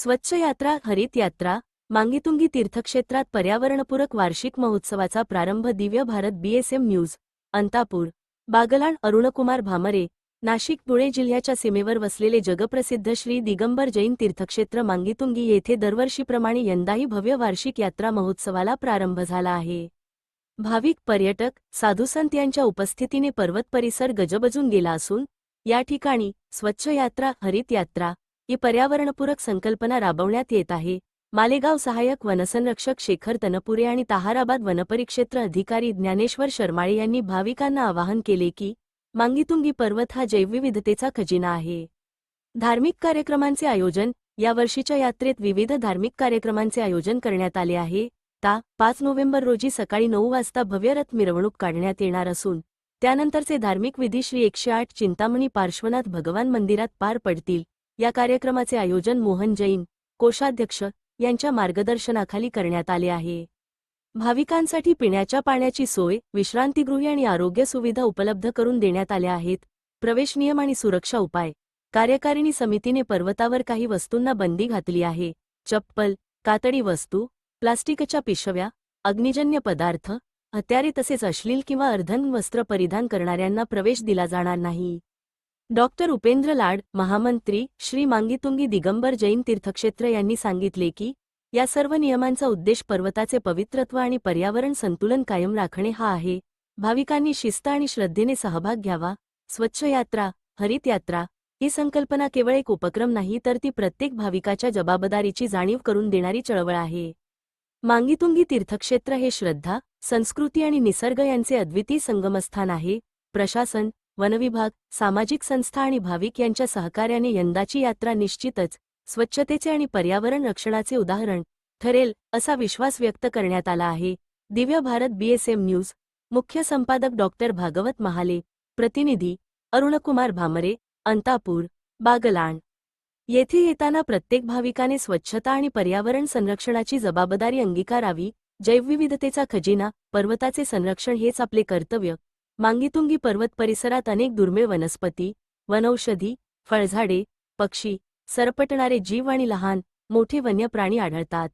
स्वच्छ यात्रा हरित यात्रा मांगीतुंगी तीर्थक्षेत्रात पर्यावरणपूरक वार्षिक महोत्सवाचा प्रारंभ दिव्य भारत बीएसएम न्यूज अंतापूर. बागलाण अरुणकुमार भामरे नाशिक पुणे जिल्ह्याच्या सीमेवर वसलेले जगप्रसिद्ध श्री दिगंबर जैन तीर्थक्षेत्र मांगीतुंगी येथे दरवर्षीप्रमाणे यंदाही भव्य वार्षिक यात्रा महोत्सवाला प्रारंभ झाला आहे. भाविक पर्यटक साधुसंत यांच्या उपस्थितीने पर्वत परिसर गजबजून गेला असून या ठिकाणी स्वच्छ यात्रा हरित यात्रा ही पर्यावरणपूरक संकल्पना राबवण्यात येत आहे. मालेगाव सहाय्यक वनसंरक्षक शेखर तनपुरे आणि ताहाराबाद वनपरिक्षेत्र अधिकारी ज्ञानेश्वर शर्माळे यांनी भाविकांना आवाहन केले की मांगीतुंगी पर्वत हा जैवविविधतेचा खजिना आहे. धार्मिक कार्यक्रमांचे आयोजन या वर्षीच्या यात्रेत विविध धार्मिक कार्यक्रमांचे आयोजन करण्यात आले आहे. ता पाच नोव्हेंबर रोजी सकाळी नऊ वाजता भव्यरथ मिरवणूक काढण्यात येणार असून त्यानंतरचे धार्मिक विधी श्री एकशे आठ चिंतामणी पार्श्वनाथ भगवान मंदिरात पार पडतील. या कार्यक्रमाचे आयोजन मोहन जैन कोषाध्यक्ष यांच्या मार्गदर्शनाखाली करण्यात आले आहे. भाविकांसाठी पिण्याच्या पाण्याची सोय विश्रांतीगृहे आणि आरोग्य सुविधा उपलब्ध करून देण्यात आल्या आहेत. प्रवेश नियम आणि सुरक्षा उपाय. कार्यकारिणी समितीने पर्वतावर काही वस्तूंना बंदी घातली आहे. चप्पल कातडी वस्तू प्लास्टिकच्या पिशव्या अग्निजन्य पदार्थ हत्यारे तसेच अश्लील किंवा अर्धन वस्त्र परिधान करणाऱ्यांना प्रवेश दिला जाणार नाही. डॉक्टर उपेंद्र लाड महामंत्री श्री मांगीतुंगी दिगंबर जैन तीर्थक्षेत्र यांनी सांगितले की या सर्व नियमांचा उद्देश पर्वताचे पवित्रत्व आणि पर्यावरण संतुलन कायम राखणे हा आहे. भाविकांनी शिस्त आणि श्रद्धेने सहभाग घ्यावा. स्वच्छ यात्रा हरित यात्रा ही संकल्पना केवळ एक उपक्रम नाही तर ती प्रत्येक भाविकाच्या जबाबदारीची जाणीव करून देणारी चळवळ आहे. मांगीतुंगी तीर्थक्षेत्र हे श्रद्धा संस्कृती आणि निसर्ग यांचे अद्वितीय संगमस्थान आहे. प्रशासन वनविभाग सामाजिक संस्था आणि भाविक यांच्या सहकार्याने यंदाची यात्रा निश्चितच स्वच्छतेचे आणि पर्यावरण रक्षणाचे उदाहरण ठरेल असा विश्वास व्यक्त करण्यात आला आहे. Divya Bharat BSM news. मुख्य संपादक डॉक्टर भागवत महाले. प्रतिनिधी अरुणकुमार भामरे. अंतापूर बागलाण. येथे येताना प्रत्येक भाविकाने स्वच्छता आणि पर्यावरण संरक्षणाची जबाबदारी अंगीकारावी जैवविविधतेचा खजिना पर्वताचे संरक्षण हेच आपले कर्तव्य मांगीतुंगी पर्वत परिसरात अनेक दुर्मिळ वनस्पती वनौषधी फळझाडे पक्षी सरपटणारे जीव आणि लहान मोठे वन्य प्राणी आढळतात.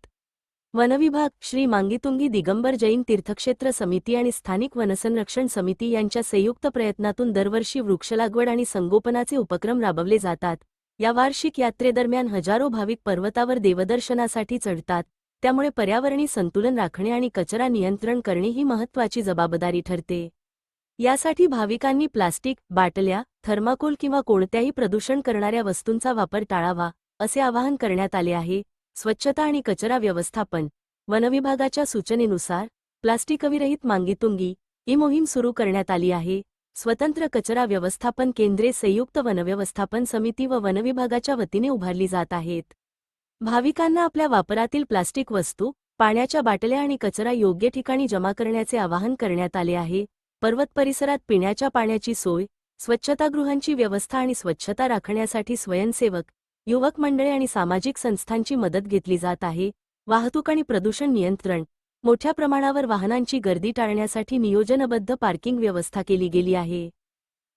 वनविभाग श्री मांगीतुंगी दिगंबर जैन तीर्थक्षेत्र समिती आणि स्थानिक वनसंरक्षण समिती यांच्या संयुक्त प्रयत्नातून दरवर्षी वृक्षलागवड आणि संगोपनाचे उपक्रम राबवले जातात. या वार्षिक यात्रेदरम्यान हजारो भाविक पर्वतावर देवदर्शनासाठी चढतात. त्यामुळे पर्यावरणी संतुलन राखणे आणि कचरा नियंत्रण करणे ही महत्त्वाची जबाबदारी ठरते. यासाठी भाविकांनी प्लास्टिक बाटल्या थर्माकोल किंवा कोणत्याही प्रदूषण करणाऱ्या वस्तूंचा वापर टाळावा असे आवाहन करण्यात आले आहे. स्वच्छता आणि कचरा व्यवस्थापन वनविभागाच्या सूचनेनुसार प्लास्टिकविरहित मांगीतुंगी ही मोहीम सुरू करण्यात आली आहे. स्वतंत्र कचरा व्यवस्थापन केंद्रे संयुक्त वनव्यवस्थापन समिती व वनविभागाच्या वतीने उभारली जात आहेत. भाविकांना आपल्या वापरातील प्लास्टिक वस्तू पाण्याच्या बाटल्या आणि कचरा योग्य ठिकाणी जमा करण्याचे आवाहन करण्यात आले आहे. पर्वत परिसरात पिण्याच्या पाण्याची सोय स्वच्छतागृहांची व्यवस्था आणि स्वच्छता राखण्यासाठी स्वयंसेवक युवक मंडळे आणि सामाजिक संस्थांची मदत घेतली जात आहे. वाहतूक आणि प्रदूषण नियंत्रण मोठ्या प्रमाणावर वाहनांची गर्दी टाळण्यासाठी नियोजनबद्ध पार्किंग व्यवस्था केली गेली आहे.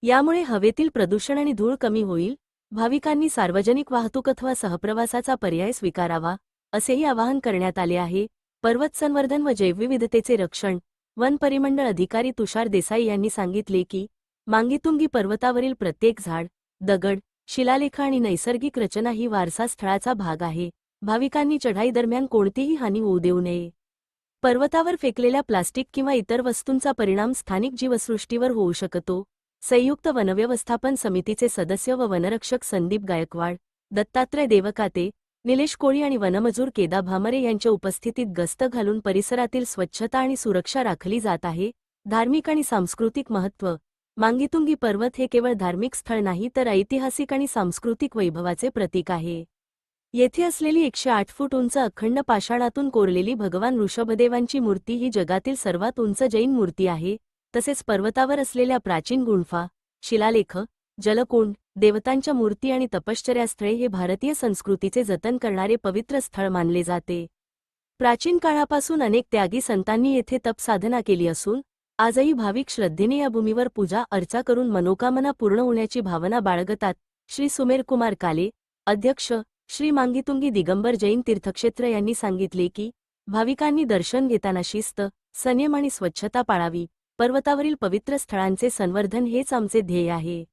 यामुळे हवेतील प्रदूषण आणि धूळ कमी होईल भाविकांनी सार्वजनिक वाहतूक अथवा सहप्रवासाचा पर्याय स्वीकारावा असेही आवाहन करण्यात आले आहे. पर्वत संवर्धन व जैवविविधतेचे रक्षण वन परिमंडळ अधिकारी तुषार देसाई यांनी सांगितले की मांगीतुंगी पर्वतावरील प्रत्येक झाड दगड शिलालेख आणि नैसर्गिक रचना ही वारसा स्थळाचा भाग आहे. भाविकांनी चढाई दरम्यान कोणतीही हानी होऊ देऊ नये. पर्वतावर फेकलेल्या प्लास्टिक किंवा इतर वस्तूंचा परिणाम स्थानिक जीवसृष्टीवर होऊ शकतो. संयुक्त वनव्यवस्थापन समितीचे सदस्य व वनरक्षक संदीप गायकवाड दत्तात्रय देवकाते निलेश कोळी आणि वनमजूर केदा भामरे यांच्या उपस्थितीत गस्त घालून परिसरातील स्वच्छता आणि सुरक्षा राखली जात आहे. धार्मिक आणि सांस्कृतिक महत्त्व. मांगीतुंगी पर्वत हे केवळ धार्मिक स्थळ नाही तर ऐतिहासिक आणि सांस्कृतिक वैभवाचे प्रतीक आहे. येथे असलेली एकशे आठ फूट उंच अखंड पाषाणातून कोरलेली भगवान ऋषभदेवांची मूर्ती ही जगातील सर्वात उंच जैन मूर्ती आहे. तसेच पर्वतावर असलेल्या प्राचीन गुंफा शिलालेख जलकुंड देवतांच्या मूर्ती आणि तपश्चर्यास्थळे हे भारतीय संस्कृतीचे जतन करणारे पवित्र स्थळ मानले जाते. प्राचीन काळापासून अनेक त्यागी संतांनी येथे तप साधना केली असून आजही भाविक श्रद्धेने या भूमीवर पूजा अर्चा करून मनोकामना पूर्ण होण्याची भावना बाळगतात श्री सुमेर कुमार काले अध्यक्ष श्री मांगीतुंगी दिगंबर जैन तीर्थक्षेत्र यांनी सांगितले की भाविकांनी दर्शन घेताना शिस्त संयम आणि स्वच्छता पाळावी पर्वतावरील पवित्र स्थळांचे संवर्धन हेच आमचे ध्येय आहे.